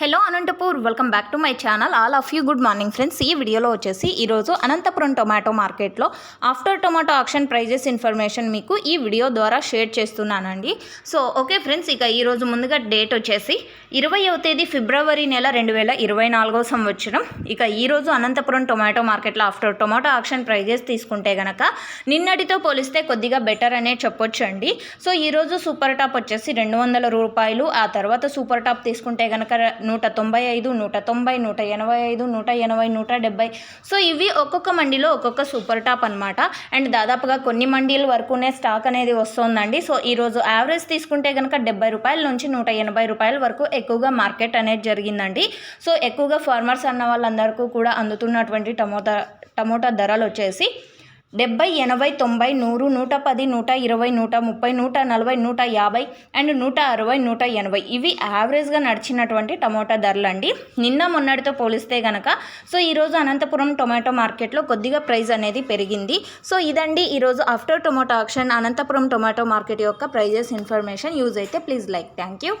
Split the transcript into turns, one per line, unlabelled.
Hello Anantapur welcome back to my channel. All of you good morning friends. ఈ వీడియోలో వచ్చేసి ఈరోజు Anantapuram tomato మార్కెట్లో after tomato auction prices information మీకు ఈ వీడియో ద్వారా షేర్ చేస్తున్నానండి. సో ఓకే ఫ్రెండ్స్ ఇక ఈరోజు ముందుగా డేట్ వచ్చేసి ఇరవైవ తేదీ ఫిబ్రవరి నెల రెండు వేల ఇరవై నాలుగో సంవత్సరం. ఇక ఈరోజు అనంతపురం టొమాటో మార్కెట్లో ఆఫ్టర్ టొమాటో ఆక్షన్ ప్రైజెస్ తీసుకుంటే గనక నిన్నటితో పోలిస్తే కొద్దిగా బెటర్ అనే చెప్పొచ్చు అండి సో ఈరోజు సూపర్ టాప్ వచ్చేసి రెండు వందల రూపాయలు ఆ తర్వాత సూపర్ టాప్ తీసుకుంటే గనక నూట తొంభై ఐదు నూట తొంభై నూట ఎనభై ఐదు నూట ఎనభై నూట డెబ్బై సో ఇవి ఒక్కొక్క మండీలో ఒక్కొక్క సూపర్ టాప్ అనమాట అండ్ దాదాపుగా కొన్ని మండీల వరకునే స్టాక్ అనేది వస్తుందండి. సో ఈరోజు యావరేజ్ తీసుకుంటే కనుక డెబ్బై రూపాయల నుంచి నూట ఎనభై రూపాయల వరకు ఎక్కువగా మార్కెట్ అనేది జరిగిందండి. సో ఎక్కువగా ఫార్మర్స్ అన్న వాళ్ళందరికీ కూడా అందుతున్నటువంటి టమోటా టమోటా ధరలు వచ్చేసి డెబ్బై ఎనభై తొంభై నూరు నూట పది నూట ఇరవై నూట ముప్పై నూట నలభై నూట యాభై అండ్ నూట అరవై నూట ఎనభై. ఇవి యావరేజ్గా నడిచినటువంటి టమోటా ధరలు అండి నిన్న మొన్నటితో పోలిస్తే కనుక సో ఈరోజు అనంతపురం టొమాటో మార్కెట్లో కొద్దిగా ప్రైస్ అనేది పెరిగింది. సో ఇదండి ఈరోజు after tomato auction Anantapuram tomato market యొక్క ప్రైజెస్ ఇన్ఫర్మేషన్. యూజ్ అయితే ప్లీజ్ లైక్. Thank you.